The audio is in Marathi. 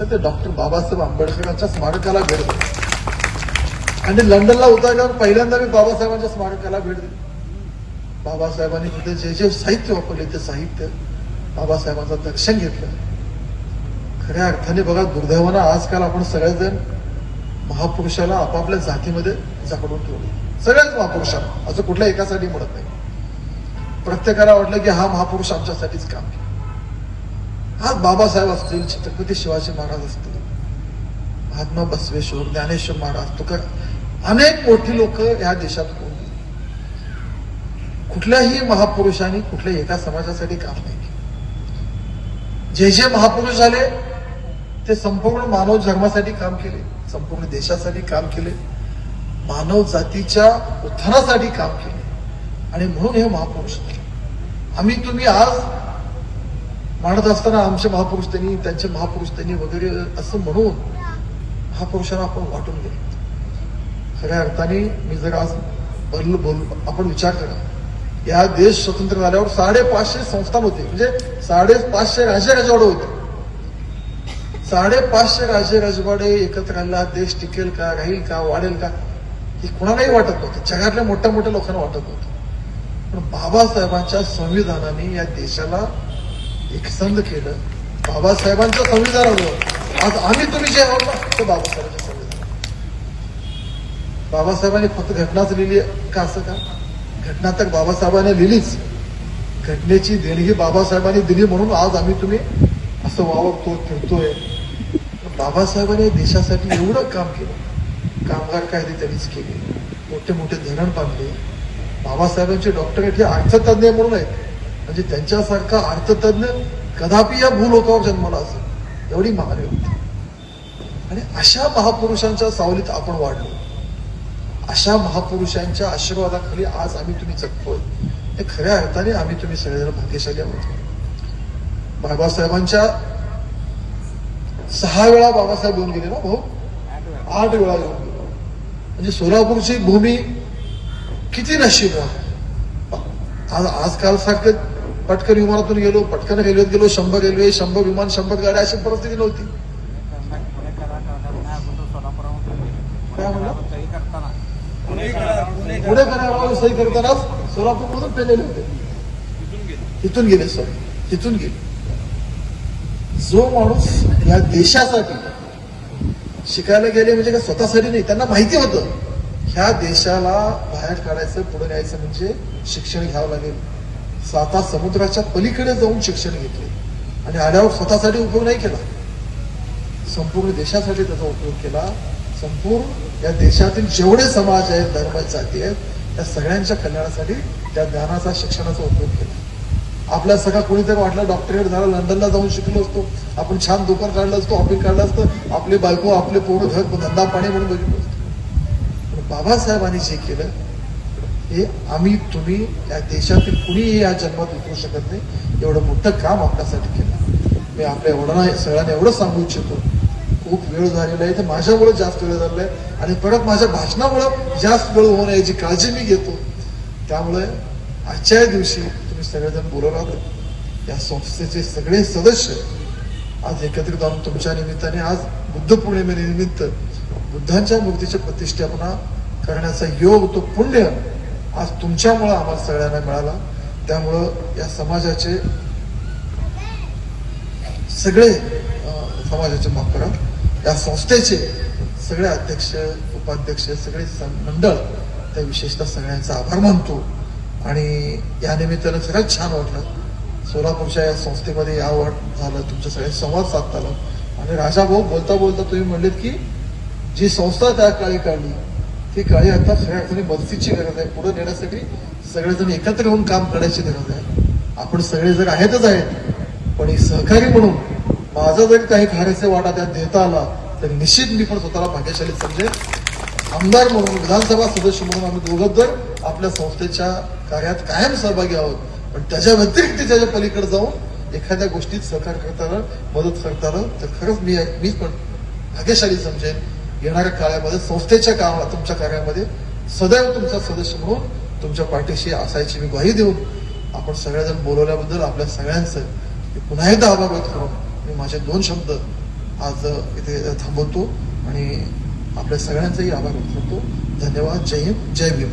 तर ते डॉक्टर बाबासाहेब आंबेडकरांच्या स्मारकाला भेट दिली. आणि लंडनला उतरल्यावर पहिल्यांदा मी बाबासाहेबांच्या स्मारकाला भेट दिली. बाबासाहेबांनी तिथे जे जे साहित्य वापरले ते साहित्य बाबासाहेबांचं दर्शन घेतलं. खऱ्या अर्थाने बघा दुर्दैवानं आजकाल आपण सगळेजण महापुरुषाला आपापल्या जातीमध्ये जकडून ठेवले. सगळ्याच महापुरुषाला असं कुठल्या एकासाठी म्हणत नाही. प्रत्येकाला वाटलं की हा महापुरुष आमच्यासाठीच काम केलं आज बाबासाहेब असतील छत्रपती शिवाजी महाराज असतील महात्मा बसवेश्वर ज्ञानेश्वर महाराज तुकार अनेक मोठी लोक या देशात होऊन कुठल्याही महापुरुषांनी कुठल्या एका समाजासाठी काम नाही केलं. जे जे महापुरुष झाले ते संपूर्ण मानव धर्मासाठी काम केले संपूर्ण देशासाठी काम केले मानव जातीच्या उत्थानासाठी काम केले. आणि म्हणून हे महापुरुष आम्ही तुम्ही आज म्हणत असताना आमचे महापुरुष त्यांनी त्यांचे महापुरुष त्यांनी वगैरे असं म्हणून महापुरुषांना आपण वाटून गेलो खऱ्या अर्थाने मी जर आज बोल बोल आपण विचार करा. या देश स्वतंत्र झाल्यावर साडेपाचशे संस्थान होते. म्हणजे साडेपाचशे राजे राजवाडे होते. साडेपाचशे राजे राजवाडे एकत्र राहिला देश टिकेल का राहील का वाढेल का हे कोणालाही वाटत नव्हतं. जगातल्या मोठ्या मोठ्या लोकांना वाटत नव्हतं. पण बाबासाहेबांच्या संविधानाने या देशाला एकसंध केलं. बाबासाहेबांचं संविधानावर. आज आम्ही तुम्ही जे आहोत ना ते बाबासाहेबांच्या संविधान बाबासाहेबांनी फक्त घटनाच लिहिली का असं का? घटना तर बाबासाहेबांनी लिहिलीच. घटनेची देणगी बाबासाहेबांनी दिली म्हणून आज आम्ही तुम्ही असं वावरतो फिरतोय बाबासाहेबांनी देशासाठी एवढं काम केलं. कामगार कायदे त्यांनीच केले. मोठे मोठे धरण बांधले. बाबासाहेबांचे डॉक्टरेट हे अर्थतज्ञ म्हणून आहेत. म्हणजे त्यांच्यासारखा अर्थतज्ञ कदापि या भूलोकावर जन्माला असेल एवढी महान होती आणि अशा महापुरुषांच्या सावलीत आपण वाढलो. अशा महापुरुषांच्या आशीर्वादाखाली आज आम्ही तुम्ही जगतोय. हे खऱ्या अर्थाने आम्ही तुम्ही सगळेजण भाग्यशाली आहोत. बाबासाहेबांच्या सहा वेळा बाबासाहेब येऊन गेले ना भाऊ? आठ वेळा येऊन गेलो. म्हणजे सोलापूरची भूमी किती नशीब आज आजकाल सारखं पटकन विमानातून गेलो पटकन रेल्वेत गेलो शंभर रेल्वे शंभर विमान शंभर गाड्या अशी परिस्थिती नव्हती. पुणे करायला सही करताना सोलापूर मधून पेलेले होते. तिथून गेले सर. तिथून गेले. जो माणूस या देशासाठी शिकायला गेले म्हणजे का स्वतःसाठी नाही त्यांना माहिती होतं. ह्या देशाला बाहेर काढायचं पुढे न्यायचं म्हणजे शिक्षण घ्यावं लागेल. साता समुद्राच्या पलीकडे जाऊन शिक्षण घेतले. आणि आल्यावर स्वतःसाठी उपयोग नाही केला. संपूर्ण देशासाठी त्याचा उपयोग केला. संपूर्ण या देशातील जेवढे समाज आहेत धर्म जाती आहेत त्या सगळ्यांच्या कल्याणासाठी त्या ज्ञानाचा शिक्षणाचा उपयोग केला. आपल्या सगळा कोणीतरी वाटलं डॉक्टरेट झाला लंडनला जाऊन शिकलो असतो. आपण छान दुकान काढलं असतो ऑफिस काढलं असतं. आपली बायको आपले पोरं घर धंदा पाणी म्हणून बघितलं असतो. पण बाबासाहेबांनी जे केलं हे आम्ही तुम्ही या देशातील कुणीही या जन्मात उतरू शकत नाही. एवढं मोठं काम आपल्यासाठी केलं. मी आपल्या वडिलांना सगळ्यांना एवढं सांगू इच्छितो. खूप वेळ झालेला आहे तर माझ्यामुळे जास्त वेळ झालेला आहे. आणि परत माझ्या भाषणामुळं जास्त वेळ होऊ नये याची काळजी मी घेतो. त्यामुळे आजच्या दिवशी तुम्ही सगळेजण बोलत आहात या संस्थेचे सगळे सदस्य आज एकत्रित आणून तुमच्या निमित्ताने आज बुद्ध पौर्णिमेनिमित्त बुद्धांच्या मूर्तीच्या प्रतिष्ठापना करण्याचा योग तो पुण्य आज तुमच्यामुळं आम्हाला सगळ्यांना मिळाला. त्यामुळं या समाजाचे सगळे समाजाचे माफ करा. या संस्थेचे सगळे अध्यक्ष उपाध्यक्ष सगळे सं- मंडळ त्या विशेषतः सगळ्यांचा आभार मानतो. आणि या निमित्तानं सगळ्यात छान वाटलं. सोलापूरच्या या संस्थेमध्ये या वाट झालं तुमच्या सगळे संवाद साधता आला आणि राजा भाऊ बोलता बोलता तुम्ही म्हणलेत की जी संस्था त्या काळी काढली ती काळी आता खऱ्या अर्थाने मदतीची गरज आहे. पुढे नेण्यासाठी सगळेजण एकत्र येऊन काम करण्याची गरज आहे. आपण सगळे जर आहेतच आहेत पण ही सहकारी म्हणून माझा जरी काही खाण्याचे वाटा त्यात देता आला तर निश्चित मी पण स्वतःला भाग्यशाली समजेल आमदार म्हणून विधानसभा सदस्य म्हणून आम्ही दोघं जर आपल्या संस्थेच्या कार्यात कायम सहभागी आहोत. पण त्याच्या व्यतिरिक्त त्याच्या पलीकडे जाऊन एखाद्या गोष्टीत सहकार करताना मदत करताना तर खरंच मी मी पण भाग्यशाली समजेन. येणाऱ्या काळामध्ये संस्थेच्या कामात तुमच्या कार्यामध्ये सदैव तुमचा सदस्य म्हणून तुमच्या पाठीशी असायची मी ग्वाही देऊन आपण सगळ्याजण बोलवल्याबद्दल आपल्या सगळ्यांचं मी पुन्हा एकदा आभार व्यक्त करून मी माझे दोन शब्द आज इथे थांबवतो आणि आपल्या सगळ्यांचाही आभार व्यक्त करतो. धन्यवाद. जय हिंद. जय भीम.